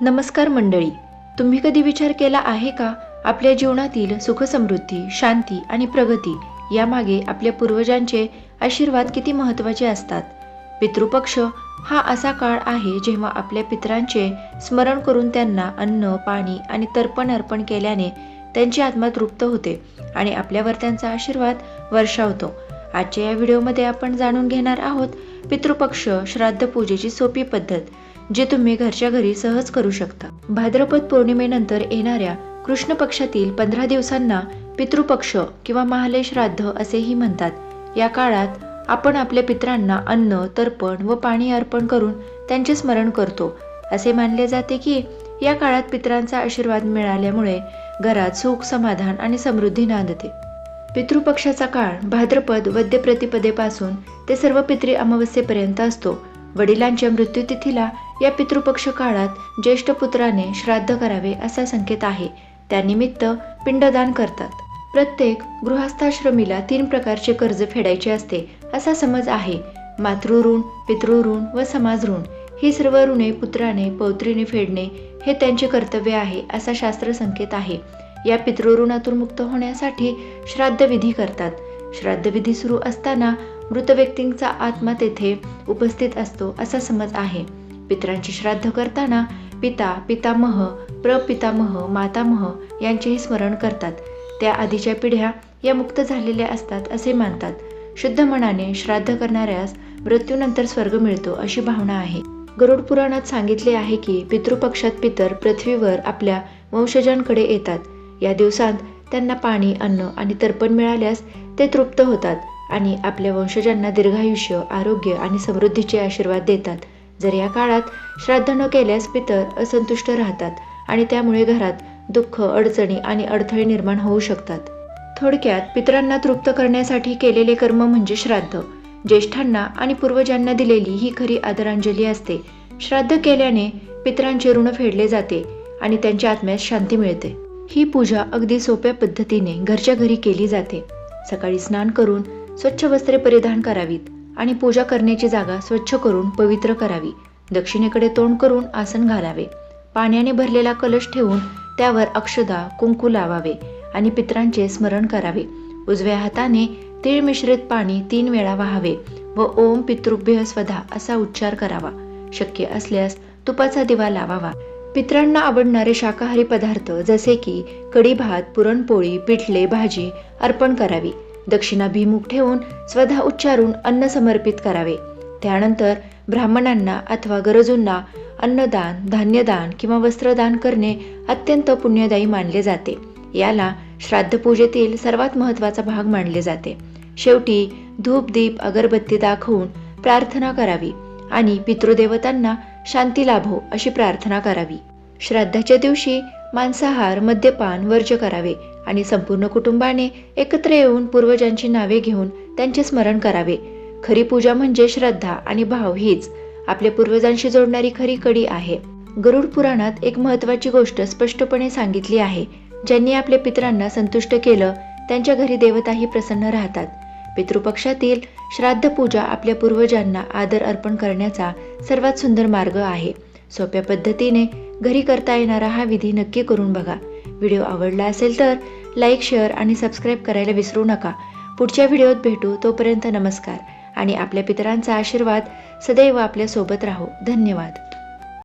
नमस्कार मंडळी. तुम्ही कधी विचार केला आहे का? आपल्या जीवनातील सुखसमृद्धी शांती आणि प्रगती यामागे आपल्या पूर्वजांचे आशीर्वाद किती महत्त्वाचे असतात? पितृपक्ष हा असा काळ आहे जेव्हा आपल्या पितरांचे स्मरण करून त्यांना अन्न पाणी आणि तर्पण अर्पण केल्याने त्यांची आत्मा तृप्त होते आणि आपल्यावर त्यांचा आशीर्वाद वर्षावतो. आजच्या या व्हिडिओमध्ये आपण जाणून घेणार आहोत पितृपक्ष श्राद्ध पूजेची सोपी पद्धत. जे तुम्ही घरच्या घरी सहज करू शकता. भाद्रपद पौर्णिमेनंतर येणाऱ्या कृष्ण पक्षातील पंधरा दिवसांना पितृपक्ष किंवा महालय श्राद्ध असेही म्हणतात. या काळात आपण आपल्या पितरांना अन्न तर्पण व पाणी अर्पण करून त्यांचे स्मरण करतो. असे मानले जाते की या काळात पितरांचा आशीर्वाद मिळाल्यामुळे घरात सुख समाधान आणि समृद्धी नांदते. पितृपक्षाचा काळ भाद्रपद वद्य प्रतिपदेपासून ते सर्व पितृ अमावस्येपर्यंत असतो. वडिलांच्या मृत्यूतिथीला या पितृपक्ष काळात ज्येष्ठ पुत्राने श्राद्ध करावे असा संकेत आहे. त्यानिमित्त पिंडदान करतात. प्रत्येक गृहस्थाश्रमीला तीन प्रकारचे कर्ज फेडायचे असते असा समज आहे. मातृऋण पितृऋण व समाजऋण ही सर्व ऋणे पुत्राने पौत्रीने फेडणे हे त्यांचे कर्तव्य आहे असा शास्त्र संकेत आहे. या पितृऋणातून मुक्त होण्यासाठी श्राद्धविधी करतात. श्राद्धविधी सुरू असताना मृत व्यक्तींचा आत्मा तेथे उपस्थित असतो असा समज आहे. पितरांचे श्राद्ध करताना पिता पितामह प्रपितामह मातामह यांचेही स्मरण करतात. त्या आधीच्या पिढ्या या मुक्त झालेल्या असतात असे मानतात. शुद्ध मनाने श्राद्ध करणाऱ्यास मृत्यूनंतर स्वर्ग मिळतो अशी भावना आहे. गरुड पुराणात सांगितले आहे की पितृपक्षात पितर पृथ्वीवर आपल्या वंशजांकडे येतात. या दिवसांत त्यांना पाणी अन्न आणि तर्पण मिळाल्यास ते तृप्त होतात आणि आपल्या वंशजांना दीर्घायुष्य आरोग्य आणि समृद्धीचे आशीर्वाद देतात. जर या काळात श्राद्ध न केल्यास पितर असंतुष्ट राहतात आणि त्यामुळे घरात दुःख अडचणी आणि अडथळे निर्माण होऊ शकतात. थोडक्यात पितरांना तृप्त करण्यासाठी केलेले कर्म म्हणजे श्राद्ध. ज्येष्ठांना आणि पूर्वजांना दिलेली ही खरी आदरांजली असते. श्राद्ध केल्याने पितरांचे ऋण फेडले जाते आणि त्यांच्या आत्म्यास शांती मिळते. ही पूजा अगदी सोप्या पद्धतीने घरच्या घरी केली जाते. सकाळी स्नान करून स्वच्छ वस्त्रे परिधान करावीत. आणि पूजा करण्याची जागा स्वच्छ करून पवित्र करावी. दक्षिणेकडे तोंड करून आसन घालावे. पाण्याने भरलेला कलश ठेवून त्यावर अक्षदा कुंकू लावावे आणि पितरांचे स्मरण करावे. उजव्या हाताने तीळ मिश्रित पाणी तीन वेळा वाहावे व ओम पितृभ्य स्वधा असा उच्चार करावा. शक्य असल्यास तुपाचा दिवा लावावा. पितरांना आवडणारे शाकाहारी पदार्थ जसे की कढी भात पुरणपोळी पिठले भाजी अर्पण करावी. दक्षिणाभिमुख ठेवून स्वधा उच्चारून अन्न समर्पित करावे. त्यानंतर ब्राह्मणांना अथवा गरजूंना अन्नदान धान्यदान किंवा वस्त्रदान करणे अत्यंत पुण्यदायी मानले जाते. याला श्राद्धपूजेतील सर्वात महत्त्वाचा भाग मानले जाते. शेवटी धूप दीप अगरबत्ती दाखवून प्रार्थना करावी आणि पितृदेवतांना शांती लाभो अशी प्रार्थना करावी. श्राद्धाच्या दिवशी मांसाहार मद्यपान वर्ज करावे. आणि संपूर्ण कुटुंबाने एकत्र येऊन पूर्वजांची नावे घेऊन त्यांचे स्मरण करावे. खरी पूजा म्हणजे श्रद्धा आणि भाव हीच. आपल्या पूर्वजांशी जोडणारी खरी कडी आहे. गरुड पुराणात एक महत्वाची गोष्ट स्पष्टपणे सांगितली आहे. ज्यांनी आपल्या पितरांना संतुष्ट केलं त्यांच्या घरी देवताही प्रसन्न राहतात. पितृपक्षातील श्राद्ध पूजा आपल्या पूर्वजांना आदर अर्पण करण्याचा सर्वात सुंदर मार्ग आहे. सोप्या पद्धतीने घरी करता येणारा हा विधी नक्की करून बघा. व्हिडिओ आवडला असेल तर लाईक शेअर आणि सबस्क्राईब करायला विसरू नका. पुढच्या व्हिडिओत भेटू. तोपर्यंत नमस्कार आणि आपल्या पितरांचा आशीर्वाद सदैव आपल्यासोबत राहो. धन्यवाद.